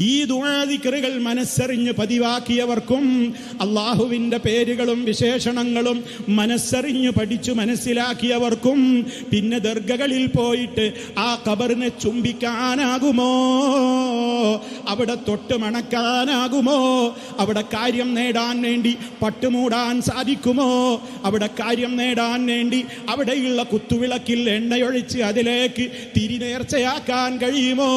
ഈ ദുആദിക്കറുകൾ മനസ്സറിഞ്ഞ് പതിവാക്കിയവർക്കും അള്ളാഹുവിന്റെ പേരുകളും വിശേഷണങ്ങളും മനസ്സറിഞ്ഞ് പഠിച്ചു മനസ്സിലാക്കിയവർക്കും പിന്നെ ദർഗകളിൽ പോയിട്ട് ആ കബറിനെ ചുംബിക്കാനാകുമോ? അവിടെ തൊട്ട് മണക്കാനാകുമോ? അവിടെ കാര്യം നേടാൻ വേണ്ടി പട്ടുമൂടാൻ സാധിക്കുമോ? അവിടെ കാര്യം നേടാൻ വേണ്ടി അവിടെയുള്ള കുത്തുവിളക്കിൽ എണ്ണയൊഴിച്ച് അതിലേക്ക് തിരിനേർച്ചയാക്കാൻ കഴിയുമോ?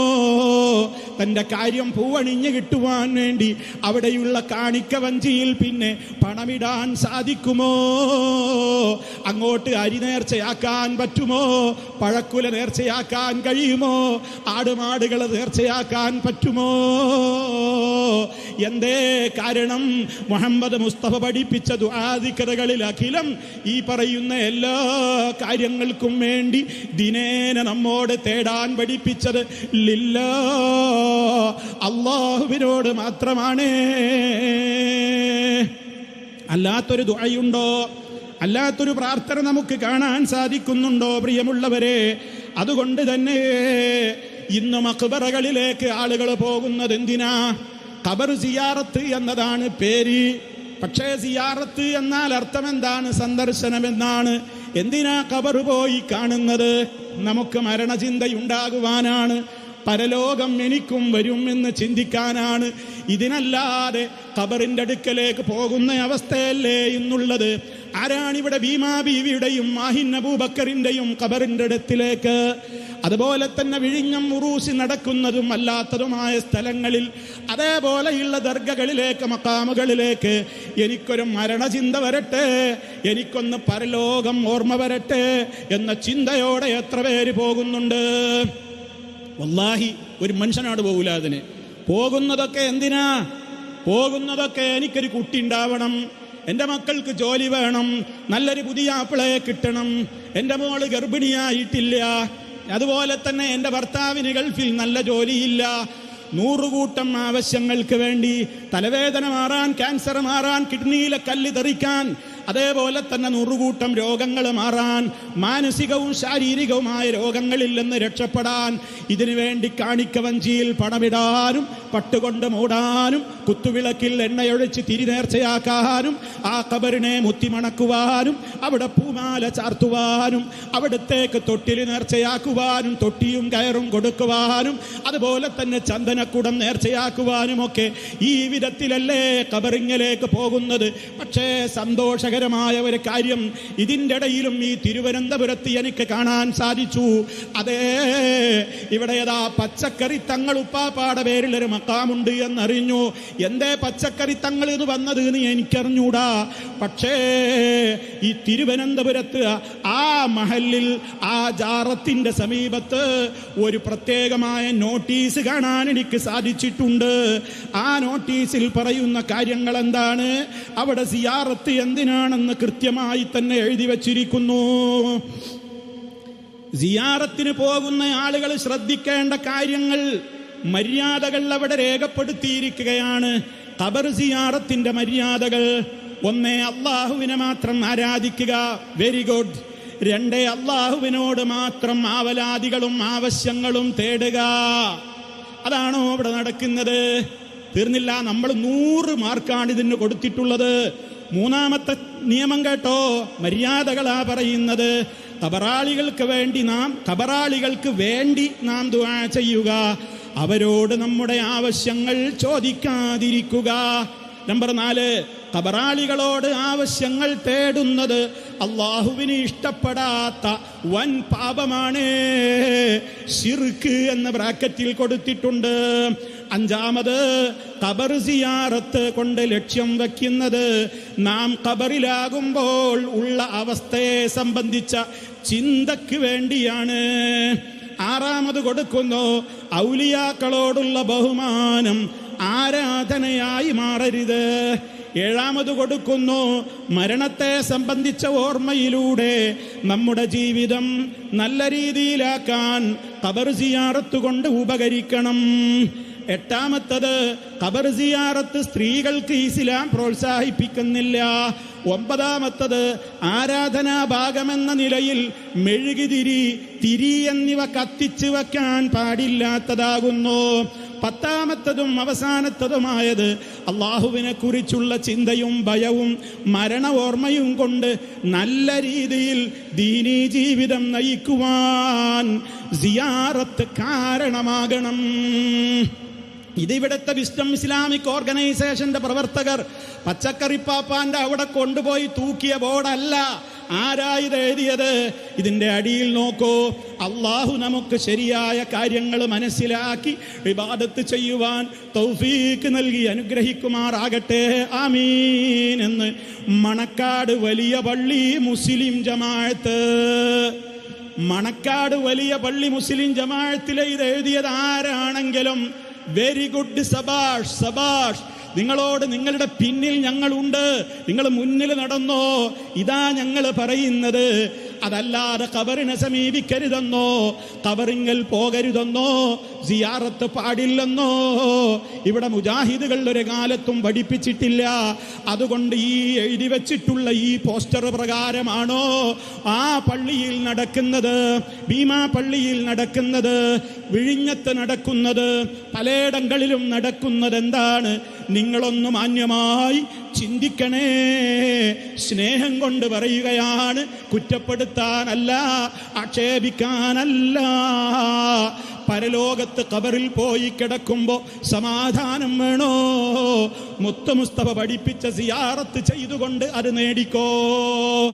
തന്റെ കാര്യം പൂവണിഞ്ഞ് കിട്ടുവാൻ വേണ്ടി അവിടെയുള്ള കാണിക്കവഞ്ചിയിൽ പിന്നെ പണമിടാൻ സാധിക്കുമോ? അങ്ങോട്ട് അരി നേർച്ചയാക്കാൻ പറ്റുമോ? പഴക്കുല നേർച്ചയാക്കാൻ കഴിയുമോ? ആടുമാടുകൾ നേർച്ചയാക്കാൻ പറ്റുമോ? എന്തേ കാരണം? മുഹമ്മദ് മുസ്തഫ പഠിപ്പിച്ച ദുആദിക്കറുകളിൽ അഖിലം ഈ പറയുന്ന എല്ലാ കാര്യങ്ങൾക്കും വേണ്ടി ദിനേന നമ്മോട് തേടാൻ പഠിപ്പിച്ചത് ലില്ല. അള്ളാഹുവിനോട് മാത്രമാണ്. അല്ലാത്തൊരു ദുആയുണ്ടോ? അല്ലാത്തൊരു പ്രാർത്ഥന നമുക്ക് കാണാൻ സാധിക്കുന്നുണ്ടോ പ്രിയമുള്ളവരെ? അതുകൊണ്ട് തന്നെ ഇന്ന് മക്ബറകളിലേക്ക് ആളുകൾ പോകുന്നത് എന്തിനാ? ഖബർ സിയാറത്ത് എന്നതാണ് പേര്. പക്ഷേ സിയാറത്ത് എന്നാൽ അർത്ഥം എന്താണ്? സന്ദർശനം എന്നാണ്. എന്തിനാ ഖബർ പോയി കാണുന്നത്? നമുക്ക് മരണചിന്തയുണ്ടാകുവാനാണ്. പരലോകം എനിക്കും വരും എന്ന് ചിന്തിക്കാനാണ്. ഇതിനല്ലാതെ ഖബറിന്റെ അടുക്കലേക്ക് പോകുന്ന അവസ്ഥയല്ലേ ഇന്നുള്ളത്? ആരാണിവിടെ ഭീമാ ബീവിയുടെയും മാഹിൻ അബൂബക്കറിന്റെയും ഖബറിന്റെ അടുത്തിലേക്ക്? അതുപോലെ തന്നെ വിഴിഞ്ഞം ഉറൂസി നടക്കുന്നതും അല്ലാത്തതുമായ സ്ഥലങ്ങളിൽ അതേപോലെയുള്ള ദർഗകളിലേക്ക് മക്കാമുകളിലേക്ക് എനിക്കൊരു മരണചിന്ത വരട്ടെ എനിക്കൊന്ന് പരലോകം ഓർമ്മ വരട്ടെ എന്ന ചിന്തയോടെ എത്ര പേര് പോകുന്നുണ്ട്? വല്ലാഹി ഒരു മനുഷ്യനാട് പോകില്ല അതിന്. പോകുന്നതൊക്കെ എന്തിനാ? പോകുന്നതൊക്കെ എനിക്കൊരു കുട്ടി ഉണ്ടാവണം. എന്റെ മക്കൾക്ക് ജോലി വേണം നല്ലൊരു പുതിയ ആപ്പിളയെ കിട്ടണം. എന്റെ മോൾ ഗർഭിണിയായിട്ടില്ല. അതുപോലെ തന്നെ എന്റെ ഭർത്താവിന് ഗൾഫിൽ നല്ല ജോലിയില്ല. നൂറുകൂട്ടം ആവശ്യങ്ങൾക്ക് വേണ്ടി തലവേദന മാറാൻ ക്യാൻസർ മാറാൻ കിഡ്നിയിലെ കല്ല് തെറിക്കാൻ അതേപോലെ തന്നെ നൂറുകൂട്ടം രോഗങ്ങൾ മാറാൻ മാനസികവും ശാരീരികവുമായ രോഗങ്ങളിൽ നിന്ന് രക്ഷപ്പെടാൻ ഇതിനു വേണ്ടി കാണിക്കവഞ്ചിയിൽ പണമിടാനും പട്ടുകൊണ്ട് മൂടാനും കുത്തുവിളക്കിൽ എണ്ണയൊഴിച്ച് തിരിനേർച്ചയാക്കാനും ആ കബറിനെ മുത്തിമണക്കുവാനും അവിടെ പൂമാല ചാർത്തുവാനും അവിടത്തേക്ക് തൊട്ടിൽ നേർച്ചയാക്കുവാനും തൊട്ടിയും കയറും കൊടുക്കുവാനും അതുപോലെ തന്നെ ചന്ദനക്കുടം നേർച്ചയാക്കുവാനും ഒക്കെ ഈ വിധത്തിലല്ലേ കബറിങ്ങലേക്ക് പോകുന്നത്? പക്ഷേ സന്തോഷകരമായ ഒരു കാര്യം ഇതിന്റെ ഇടയിലും ഈ തിരുവനന്തപുരത്ത് എനിക്ക് കാണാൻ സാധിച്ചു. അതേ ഇവിടെ ഏതാ പച്ചക്കറി തങ്ങൾ ഉപ്പാപ്പാടെ പേരിൽ ഒരു മക്കാമുണ്ട് എന്നറിഞ്ഞു. എന്തേ പച്ചക്കറി തങ്ങൾ ഇത് വന്നത് എന്ന് എനിക്കറിഞ്ഞൂടാ. പക്ഷേ ഈ തിരുവനന്തപുരത്ത് ആ മഹലിൽ ആ ജാറത്തിന്റെ സമീപത്ത് ഒരു പ്രത്യേകമായ നോട്ടീസ് കാണാൻ എനിക്ക് സാധിച്ചിട്ടുണ്ട്. ആ നോട്ടീസിൽ പറയുന്ന കാര്യങ്ങൾ എന്താണ്? അവിടെ സിയാറത്ത് എന്തിനാണെന്ന് കൃത്യമായി തന്നെ എഴുതി വച്ചിരിക്കുന്നു. സിയാറത്തിന് പോകുന്ന ആളുകൾ ശ്രദ്ധിക്കേണ്ട കാര്യങ്ങൾ മര്യാദകൾ അവിടെ രേഖപ്പെടുത്തിയിരിക്കുകയാണ്. ഖബർ സിയാറത്തിന്റെ മര്യാദകൾ ഒന്നേ അള്ളാഹുവിനെ മാത്രം ആരാധിക്കുക. വെരി ഗുഡ് രണ്ടേ അള്ളാഹുവിനോട് മാത്രം ആവലാദികളും ആവശ്യങ്ങളും തേടുക. അതാണോ അവിടെ നടക്കുന്നത്? തീർന്നില്ല. നമ്മൾ നൂറ് മാർക്കാണ് ഇതിന് കൊടുത്തിട്ടുള്ളത്. മൂന്നാമത്തെ നിയമം കേട്ടോ? മര്യാദകളാ പറയുന്നത്. കബറാളികൾക്ക് വേണ്ടി നാം കബറാളികൾക്ക് വേണ്ടി നാം ദുആ ചെയ്യുക. അവരോട് നമ്മുടെ ആവശ്യങ്ങൾ ചോദിക്കാതിരിക്കുക. നമ്പർ നാല് കബറാളികളോട് ആവശ്യങ്ങൾ തേടുന്നത് അള്ളാഹുവിന് ഇഷ്ടപ്പെടാത്ത വൻ പാപമാണ്. ഷിർക്ക് എന്ന ബ്രാക്കറ്റിൽ കൊടുത്തിട്ടുണ്ട്. അഞ്ചാമത് കബർ സിയാറത്ത് കൊണ്ട് ലക്ഷ്യം വയ്ക്കുന്നത് നാം കബറിലാകുമ്പോൾ ഉള്ള അവസ്ഥയെ സംബന്ധിച്ച ചിന്തക്ക് വേണ്ടിയാണ്. ആറാമത് കൊടുക്കുന്നു ഔലിയാക്കളോടുള്ള ബഹുമാനം ആരാധനയായി മാറരുത്. ഏഴാമത് കൊടുക്കുന്നു. മരണത്തെ സംബന്ധിച്ച ഓർമ്മയിലൂടെ നമ്മുടെ ജീവിതം നല്ല രീതിയിലാക്കാൻ കബർ സിയാറത്ത് കൊണ്ട് ഉപകരിക്കണം. എട്ടാമത്തത് കബർ സിയാറത്ത് സ്ത്രീകൾക്ക് ഇസ്ലാം പ്രോത്സാഹിപ്പിക്കുന്നില്ല. ഒമ്പതാമത്തത് ആരാധനാ ഭാഗമെന്ന നിലയിൽ മെഴുകുതിരി തിരി എന്നിവ കത്തിച്ചു വയ്ക്കാൻ പാടില്ലാത്തതാകുന്നു. പത്താമത്തതും അവസാനത്തതുമായത് അള്ളാഹുവിനെ കുറിച്ചുള്ള ചിന്തയും ഭയവും മരണ ഓർമ്മയും കൊണ്ട് നല്ല രീതിയിൽ ദീനീ ജീവിതം നയിക്കുവാൻ സിയാറത്ത് കാരണമാകണം. ഇതിവിടുത്തെ വിസ്റ്റം ഇസ്ലാമിക് ഓർഗനൈസേഷന്റെ പ്രവർത്തകർ പച്ചക്കറിപ്പാപ്പാന്റെ അവിടെ കൊണ്ടുപോയി തൂക്കിയ ബോർഡല്ല. ആരായി ഇത് എഴുതിയത്? ഇതിന്റെ അടിയിൽ നോക്കൂ. അള്ളാഹു നമുക്ക് ശരിയായ കാര്യങ്ങൾ മനസ്സിലാക്കി വിവാദത്ത് ചെയ്യുവാൻ തൗഫീക്ക് നൽകി അനുഗ്രഹിക്കുമാറാകട്ടെ. ആമീൻ എന്ന് മണക്കാട് വലിയ പള്ളി മുസ്ലിം ജമാഅത്ത്. മണക്കാട് വലിയ പള്ളി മുസ്ലിം ജമാഅത്തിലെ ഇത് എഴുതിയത് ആരാണെങ്കിലും വെരി ഗുഡ് സബാഷ് സബാഷ് നിങ്ങളോട് നിങ്ങളുടെ പിന്നിൽ ഞങ്ങളുണ്ട്. നിങ്ങൾ മുന്നിൽ നടന്നോ? ഇതാ ഞങ്ങൾ പറയുന്നത്. അതല്ലാതെ കബറിനെ സമീപിക്കരുതെന്നോ? കബറിങ്ങൽ പോകരുതെന്നോ? സിയാറത്ത് പാടില്ലെന്നോ? ഇവിടെ മുജാഹിദുകൾ ഒരു കാലത്തും പഠിപ്പിച്ചിട്ടില്ല. അതുകൊണ്ട് ഈ എഴുതി വെച്ചിട്ടുള്ള ഈ പോസ്റ്റർ പ്രകാരമാണോ? ആ പള്ളിയിൽ നടക്കുന്നത് ഭീമാ പള്ളിയിൽ നടക്കുന്നത് വിഴിഞ്ഞത്ത് നടക്കുന്നത് പലയിടങ്ങളിലും നടക്കുന്നത് എന്താണ്? നിങ്ങളൊന്ന് മാന്യമായി ചിന്തിക്കണേ. സ്നേഹം കൊണ്ട് പറയുകയാണ് കുറ്റപ്പെടുത്താനല്ല ആക്ഷേപിക്കാനല്ല. പരലോകത്ത് കബറിൽ പോയി കിടക്കുമ്പോ സമാധാനം വേണോ? മുത്ത മുസ്തഫ പഠിപ്പിച്ച സിയാറത്ത് ചെയ്തുകൊണ്ട് അത് നേടിക്കോ?